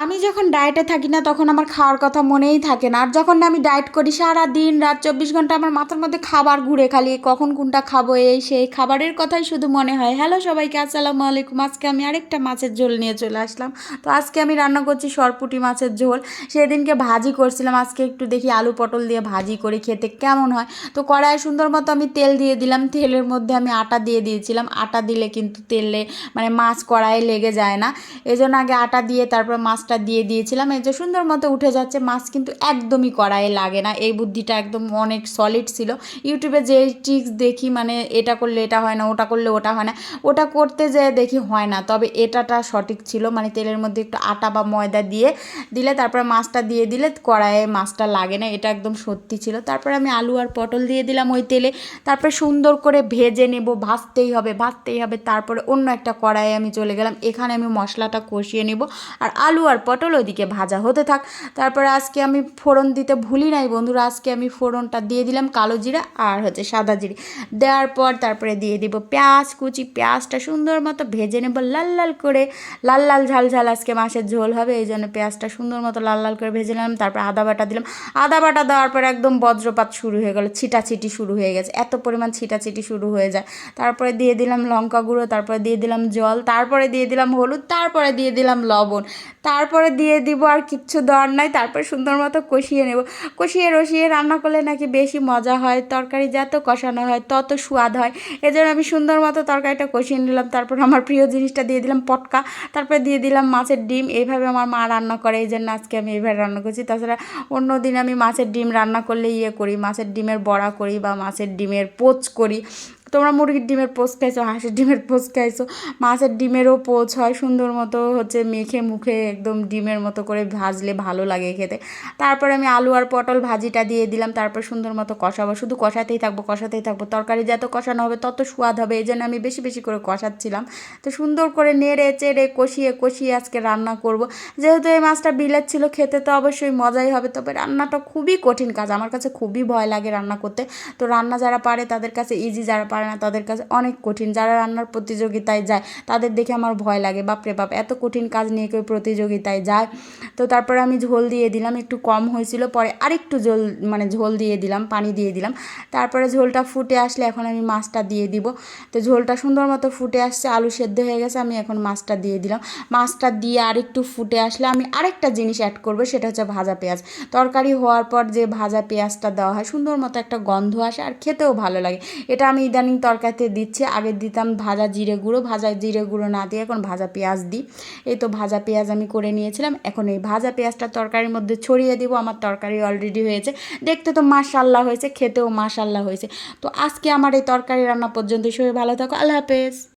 আমি যখন ডায়েটে থাকি না, তখন আমার খাওয়ার কথা মনেই থাকে না। আর যখন আমি ডায়েট করি, সারা দিন রাত চব্বিশ ঘণ্টা আমার মাথার মধ্যে খাবার ঘুরে খালি, কখন কোনটা খাব, এই সেই খাবারের কথাই শুধু মনে হয়। হ্যালো সবাইকে, আসসালামু আলাইকুম। আজকে আমি আরেকটা মাছের ঝোল নিয়ে চলে আসলাম। তো আজকে আমি রান্না করছি সরপুটি মাছের ঝোল। সেদিনকে ভাজি করছিলাম। আজকে একটু দেখি আলু পটল দিয়ে ভাজি করে খেতে কেমন হয়। তো কড়াইয়ে সুন্দর মতো আমি তেল দিয়ে দিলাম। তেলের মধ্যে আমি আটা দিয়ে দিয়েছিলাম। আটা দিলে কিন্তু তেলে মানে মাছ কড়াইয়ে লেগে যায় না। এজন্য আগে আটা দিয়ে তারপর মাছটা দিয়ে দিয়েছিলাম। এই যে সুন্দর মতো উঠে যাচ্ছে, মাছ কিন্তু একদমই কড়াইয়ে লাগে না। এই বুদ্ধিটা একদম অনেক সলিড ছিল। ইউটিউবে যে ট্রিক্স দেখি মানে এটা করলে এটা হয় না, ওটা করলে ওটা হয় না, ওটা করতে যেয়ে দেখি হয় না। তবে এটাটা সঠিক ছিল মানে তেলের মধ্যে একটু আটা বা ময়দা দিয়ে দিলে, তারপরে মাছটা দিয়ে দিলে কড়াইয়ে মাছটা লাগে না, এটা একদম সত্যি ছিল। তারপরে আমি আলু আর পটল দিয়ে দিলাম ওই তেলে। তারপরে সুন্দর করে ভেজে নেব, ভাজতেই হবে ভাজতেই হবে। তারপরে অন্য একটা কড়াইয়ে আমি চলে গেলাম। এখানে আমি মশলাটা কষিয়ে নেব। আর আলু আর পটল ওদিকে ভাজা হতে থাক। তারপরে আজকে আমি ফোড়ন দিতে ভুলি নাই বন্ধুরা, আজকে আমি ফোড়নটা দিয়ে দিলাম কালো জিরা আর হচ্ছে সাদা জিরে। দেওয়ার পর তারপরে দিয়ে দিব পেঁয়াজ কুচি, পেঁয়াজটা সুন্দর মতো ভেজে নেব লাল লাল করে। লাল লাল ঝাল ঝাল আজকে মাছের ঝোল হবে, এই জন্য পেঁয়াজটা সুন্দর মতো লাল লাল করে ভেজে নিলাম। তারপর আদা বাটা দিলাম। আদা বাটা দেওয়ার পর একদম বজ্রপাত শুরু হয়ে গেলো, ছিটাছিটি শুরু হয়ে গেছে। এত পরিমাণ ছিটাছিটি শুরু হয়ে যায়। তারপরে দিয়ে দিলাম লঙ্কা গুঁড়ো, তারপরে দিয়ে দিলাম জল, তারপরে দিয়ে দিলাম হলুদ, তারপরে দিয়ে দিলাম লবণ। তারপরে দিয়ে দিব আর কিচ্ছু দেওয়ার নাই, তারপরে সুন্দর মতো কষিয়ে নেব। কষিয়ে রসিয়ে রান্না করলে নাকি বেশি মজা হয়, তরকারি যত কষানো হয় তত স্বাদ হয়। এজন্য আমি সুন্দর মতো তরকারিটা কষিয়ে নিলাম, তারপর আমার প্রিয় জিনিসটা দিয়ে দিলাম পটকা, তারপরে দিয়ে দিলাম মাছের ডিম। এইভাবে আমার মা রান্না করে, এই জন্য আজকে আমি এইভাবে রান্না করছি। তাছাড়া অন্য দিন আমি মাছের ডিম রান্না করলে ইয়ে করি, মাছের ডিমের বড়া করি বা মাছের ডিমের পোচ করি। তোমরা মুরগির ডিমের পোচ খাইছো, হাঁসের ডিমের পোচ খাইছো, মাছের ডিমেরও পোচ হয় সুন্দর মতো হচ্ছে মেখে মুখে একদম ডিমের মতো করে ভাজলে ভালো লাগে খেতে। তারপরে আমি আলু আর পটল ভাজিটা দিয়ে দিলাম, তারপর সুন্দর মতো কষাবো। শুধু কষাতেই থাকব কষাতেই থাকব। তরকারি যত কষানো হবে তত স্বাদ হবে এই জন্য আমি বেশি বেশি করে কষাচ্ছিলাম। তো সুন্দর করে নেড়ে চেড়ে কষিয়ে কষিয়ে আজকে রান্না করব। যেহেতু এই মাছটা বিলের ছিল, খেতে তো অবশ্যই মজাই হবে, তবে রান্নাটা খুবই কঠিন কাজ। আমার কাছে খুবই ভয় লাগে রান্না করতে। তো রান্না যারা পারে তাদের কাছে ইজি যারা পারে না তাদের কাছে অনেক কঠিন। যারা রান্নার প্রতিযোগিতায় যায়, তাদের দেখে আমার ভয় লাগে। বাপরে বাপ, এত কঠিন কাজ নিয়ে কেউ প্রতিযোগিতায় যায়। তো তারপরে আমি ঝোল দিয়ে দিলাম, একটু কম হয়েছিল। পরে আরেকটু ঝোল মানে ঝোল দিয়ে দিলাম, পানি দিয়ে দিলাম। তারপরে ঝোলটা ফুটে আসলে এখন আমি মাছটা দিয়ে দিব। তো ঝোলটা সুন্দর মতো ফুটে আসছে, আলু সেদ্ধ হয়ে গেছে, আমি এখন মাছটা দিয়ে দিলাম। মাছটা দিয়ে আরেকটু ফুটে আসলে আমি আরেকটা জিনিস অ্যাড করব, সেটা হচ্ছে ভাজা পেঁয়াজ। তরকারি হওয়ার পর যে ভাজা পেঁয়াজটা দেওয়া হয়, সুন্দর মতো একটা গন্ধ আসে আর খেতেও ভালো লাগে। এটা আমি ইদানিং তরকারিতে দিচ্ছি। আগে দিতাম ভাজা জিরে গুঁড়ো। ভাজা জিরে গুঁড়ো না দিয়ে এখন ভাজা পেঁয়াজ দিই। এই তো ভাজা পেঁয়াজ আমি করে নিয়েছিলাম। এখন এই ভাজা পেঁয়াজটা তরকারির মধ্যে ছড়িয়ে দিব। আমার তরকারি অলরেডি হয়েছে। দেখতে তো মাশাল্লাহ হয়েছে, খেতেও মাশাল্লাহ হয়েছে। তো আজকে আমার এই তরকারি রান্না পর্যন্ত সবাই ভালো থাকো। আল্লাহ হাফেজ।